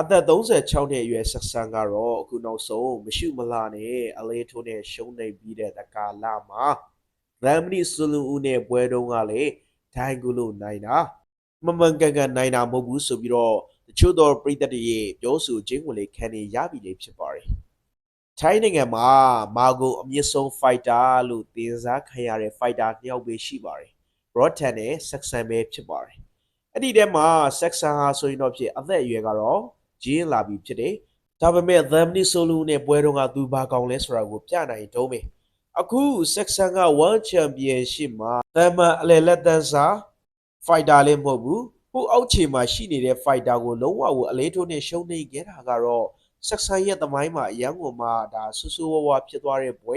အသက်36နှစ်အရွယ်ဆက်ဆန်ကတော့အခုနောက်ဆုံးမရှိမလားနဲ့အလေးထိုးနဲ့ရှုံးနေပြီးတဲ့တကာလမှာရမ်မနီဆူလူဦးနဲ့ပွဲတုံးကလည်းဒိုင်ကူလို့နိုင်တာမမှန်ကန်ကန်နိုင်တာမဟုတ်ဘူးဆိုပြီးတော့တချို့သောပြည်သက်တွေရဲ့ပြောဆိုခြင်းကိုလည်းခံနေရပြီလေဖြစ်ပါတယ်ထိုင်းနိုင်ငံမှာမာဂိုအမြင့်ဆုံး fighter လို့တင်စားခံရတဲ့ fighter နှစ်ယောက်ပဲရှိပါတယ် Rotan နဲ့ Saxon ပဲဖြစ်ပါတယ်အဲ့ဒီထဲမှာ Saxon ဟာဆိုရင်တော့ဖြစ်အသက်အရွယ်ကတော့ ဂျင်းလာပြီဖြစ်တယ်။ဒါပေမဲ့ Zamni Solo နဲ့ပွဲတော့ကသူဘာကောင်းလဲဆိုတာကိုပြနိုင်တုံးပဲ။အခု Section က World Championship မှာတမန်အလယ်လက်တန်းစာ fighter လည်းမဟုတ်ဘူး။ဟိုအောက်ခြေမှာရှိနေတဲ့ fighter ကိုလုံးဝကိုအလေးထိုးနဲ့ရှုံးနေခဲ့တာကတော့ Section ရဲ့သမိုင်းမှာအရန်ကိုမှဒါဆူဆူဝါးဝါဖြစ်သွားတဲ့ပွဲ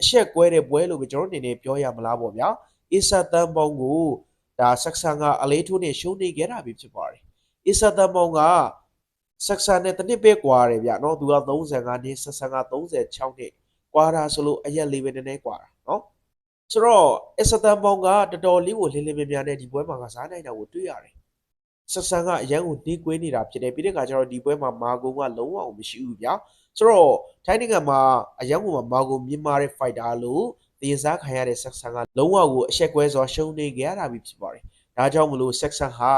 အရှက်ကွဲတဲ့ပွဲလို့ပဲကျွန်တော်အနေနဲ့ပြောရမလားပေါ့ဗျာ။ Isa တန်ပေါင်းကိုဒါ Section ကအလေးထိုးနဲ့ရှုံးနေခဲ့တာပဲဖြစ်ပါတယ်။ Isa တန်ပေါင်းက ဆက်ဆန်နဲ့တနစ်ပဲကွာတယ်ဗျနော်သူက35နှစ်ဆက်ဆန်က36နှစ်ကွာတာဆိုလို့အရက်လေးပဲနည်းနည်းကွာတာနော်ဆိုတော့အစ္စတန်ပေါင်ကတော်တော်လေးကိုလင်းလင်းမြန်မြန်နဲ့ဒီပွဲမှာကစားနိုင်တာကိုတွေ့ရတယ်ဆက်ဆန်ကအရန်ကိုနှီးကွေးနေတာဖြစ်တယ်ပြီးတဲ့ခါကျတော့ဒီပွဲမှာမာဂုံကလုံးဝမရှိဘူးဗျဆိုတော့ထိုင်းနိုင်ငံမှာအရန်ကိုမာဂုံမြင်မာတဲ့ fighter လို့တင်စားခံရတဲ့ဆက်ဆန်ကလုံးဝကိုအဆက်ကွဲစွာရှုံးနေကြရတာဖြစ်ပါတယ်ဒါကြောင့်မလို့ဆက်ဆန်ဟာ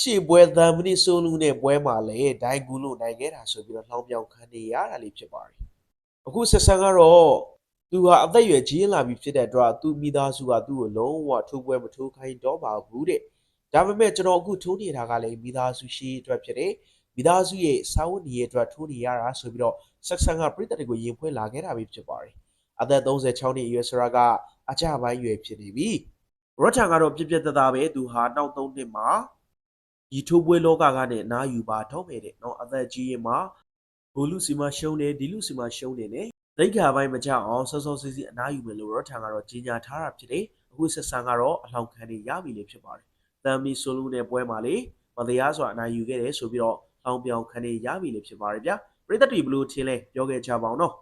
ရှေ့ပွဲသံမနစ်ဆိုးလူနဲ့ပွဲမှာလည်းဒိုင်ကူလို့နိုင်ခဲ့တာဆိုပြီးတော့လှောင်းပြောင်းခံနေရတာလေးဖြစ်ပါတယ်။အခုဆက်ဆန်ကတော့သူဟာအသက်အရွယ်ကြီးရင်းလာပြီဖြစ်တဲ့အတွက်သူမိသားစုကသူ့ကိုလုံးဝထိုးပွဲမထိုးခိုင်းတော့ပါဘူးတဲ့။ဒါပေမဲ့ကျွန်တော်အခုထိုးနေတာကလည်းမိသားစုရှိအတွက်ဖြစ်တယ်။မိသားစုရဲ့စာဝတ်နေရေးအတွက်ထိုးနေရတာဆိုပြီးတော့ဆက်ဆန်ကပြည်သက်တွေကိုရင်ဖွင့်လာခဲ့တာပဲဖြစ်ပါတယ်။အသက်36နှစ်အရွယ်ဆိုရာကအကြပိုင်းရွယ်ဖြစ်နေပြီ။ရော့ထန်ကတော့ပြပြတသားပဲသူဟာနောက်3နှစ်မှာ ဒီထိုးပွဲလောကကနေအနားယူပါထောက်မယ်တဲ့နော်အသက်ကြီးရင်မှာဘိုလူစီမရှုံးတယ်ဒီလူစီမရှုံးတယ်နဲ့ဒိတ်ခါပိုင်းမကြအောင်စောစောစီးစီးအနားယူမယ်လို့တော့ထံကတော့ကြီးညာထားတာဖြစ်တယ်အခုဆက်ဆံကတော့အလောင်းခံနေရပြီလေဖြစ်ပါတယ်တမ်မီဆိုလူနဲ့ပွဲမှာလေမတရားစွာအနားယူခဲ့တယ်ဆိုပြီးတော့အောင်ပြောင်ခံနေရပြီလေဖြစ်ပါတယ်ဗျာပရိသတ်တွေဘလို့ထင်လဲပြောခဲ့ကြပါအောင်နော်